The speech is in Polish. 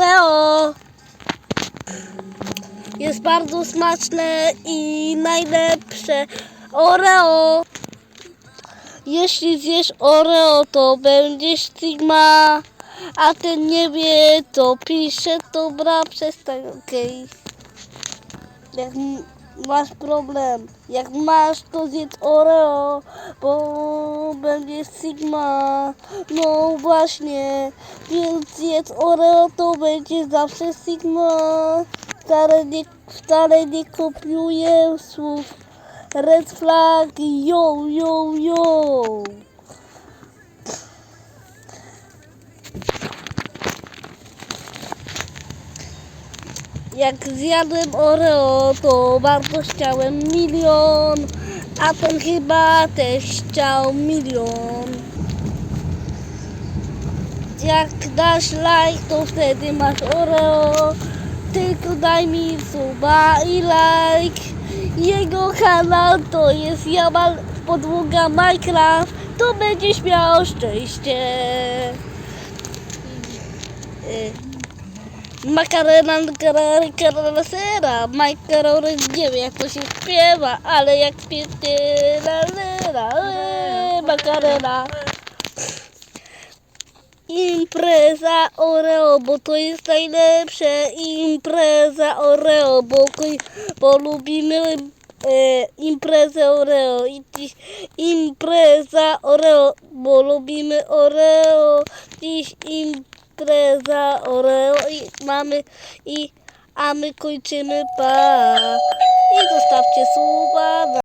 Oreo jest bardzo smaczne i najlepsze. Oreo. Jeśli zjesz Oreo, to będziesz Sigma. A ten nie wie, to pisze, dobra, przestań, okej. Jak m- masz problem, jak masz, to zjedz Oreo, bo będziesz Sigma. No właśnie, więc zjedz Oreo, to będzie zawsze Sigma. Wcale nie, wcale nie kopiuję słów. Red flag, yo, yo, yo. Jak zjadłem Oreo, to bardzo chciałem milion, a ten chyba też chciał milion. Jak dasz like, to wtedy masz Oreo, tylko daj mi suba i like. Jego kanał to jest Jamal Podłoga Minecraft, to będziesz miał szczęście. Y, Makarena, makarena, makarena, sera, makarona, nie wiem jak to się śpiewa, ale jak śpiewie, la, la, la, e, makarena. Impreza Oreo, bo to jest najlepsze. Impreza Oreo, bo, bo lubimy e, imprezę Oreo. I dziś impreza Oreo, bo lubimy Oreo. Dziś impreza Oreo i mamy i a my kończymy pa. I zostawcie suba.